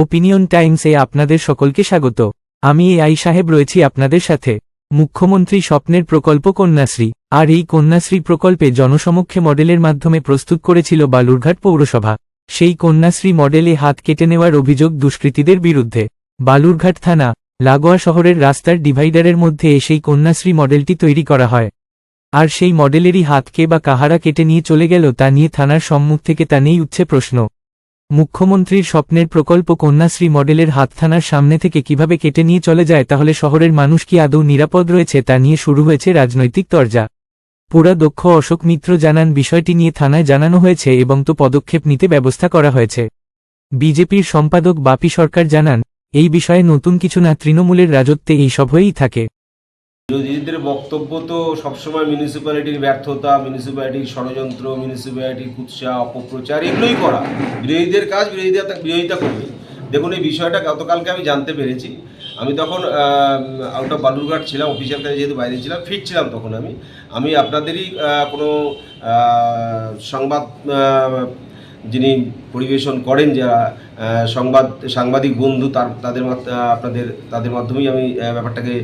Opinion টাইমসে আপনাদের সকলকে স্বাগত। আমি এ আই সাহেব রয়েছি আপনাদের সাথে। মুখ্যমন্ত্রী স্বপ্নের প্রকল্প কন্যাশ্রী। আর এই কন্যাশ্রী প্রকল্পে জনসমক্ষে মডেলের মাধ্যমে প্রস্তুত করেছিল বালুরঘাট পৌরসভা। সেই কন্যাশ্রী মডেলে হাত কেটে নেওয়ার অভিযোগ দুষ্কৃতীদের বিরুদ্ধে। বালুরঘাট থানা, লাগোয়া শহরের রাস্তার ডিভাইডারের মধ্যে সেই কন্যাশ্রী মডেলটি তৈরি করা হয়। আর সেই মডেলেরই হাতকে বা কাহারা কেটে নিয়ে চলে গেল তা নিয়ে থানার সম্মুখ থেকে তা নিয়েই উঠছে প্রশ্ন। মুখ্যমন্ত্রীর স্বপ্নের প্রকল্প কন্যাশ্রী মডেলের হাত থানার সামনে থেকে কীভাবে কেটে নিয়ে চলে যায় তাহলে শহরের মানুষ কি আদৌ নিরাপদ রয়েছে তা নিয়ে শুরু হয়েছে রাজনৈতিক তরজা। পুরা দক্ষ অশোক মিত্র জানান, বিষয়টি নিয়ে থানায় জানানো হয়েছে এবং তো পদক্ষেপ নিতে ব্যবস্থা করা হয়েছে। বিজেপির সম্পাদক বাপি সরকার জানান, এই বিষয়ে নতুন কিছু না তৃণমূলের রাজত্বে এই সব হয়েই থাকে। বিরোধীদের বক্তব্য তো সবসময় মিউনিসিপ্যালিটির ব্যর্থতা মিউনিসিপ্যালিটির ষড়যন্ত্র মিউনিসিপ্যালিটির কুৎসা, অপপ্রচার, এগুলোই করা। বিরোধীদের কাজ, বিরোধীরা বিরোধিতা করবে। দেখুন, এই বিষয়টা গতকালকে আমি জানতে পেরেছি। আমি তখন আউট অফ বালুরঘাট ছিলাম অফিসিয়াল কাজে যেহেতু বাইরে ছিলাম, ফিরছিলাম তখন আমি। আমি আপনাদেরই কোনো সংবাদ যিনি পরিবেশন করেন, যারা সংবাদ, সাংবাদিক বন্ধু, তার, তাদের আপনাদের, তাদের মাধ্যমেই আমি ব্যাপারটাকে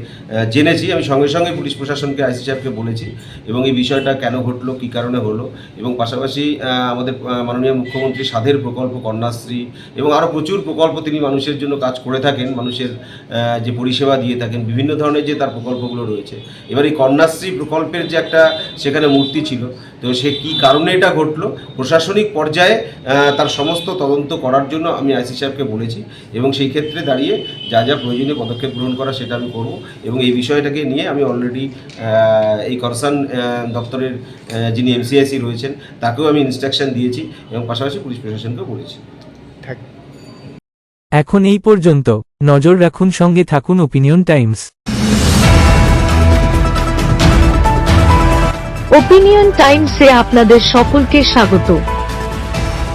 জেনেছি। আমি সঙ্গে সঙ্গে পুলিশ প্রশাসনকে, আইসি সাহেবকে বলেছি এবং এই বিষয়টা কেন ঘটলো, কী কারণে হলো এবং পাশাপাশি আমাদের মাননীয় মুখ্যমন্ত্রী সাধের প্রকল্প, কন্যাশ্রী এবং আরও প্রচুর প্রকল্প তিনি মানুষের জন্য কাজ করে থাকেন, মানুষের যে পরিষেবা দিয়ে থাকেন, বিভিন্ন ধরনের যে তার প্রকল্পগুলো রয়েছে। এবার এই কন্যাশ্রী প্রকল্পের যে একটা, সেখানে মূর্তি ছিল, তো সে কী কারণে এটা ঘটলো? প্রশাসনিক পর্যায়ে তার সমস্ত তদন্ত করার জন্য আমি আইসি সাহেবকে বলেছি এবং সেই ক্ষেত্রে দাঁড়িয়ে যা যা প্রয়োজনীয় পদক্ষেপ গ্রহণ করা সেটা আমি করব এবং এই বিষয়টাকে নিয়ে আমি অলরেডি এই কনসার্ন দপ্তরের যিনি এমসিআইসি রয়েছেন তাকেও আমি ইনস্ট্রাকশন দিয়েছি এবং পাশাপাশি পুলিশ প্রশাসনকেও বলেছি। এখন এই পর্যন্ত। নজর রাখুন সঙ্গে থাকুন ওপিনিয়ন টাইমস ওপিনিয়ন টাইমসে আপনাদের সকলকে স্বাগত।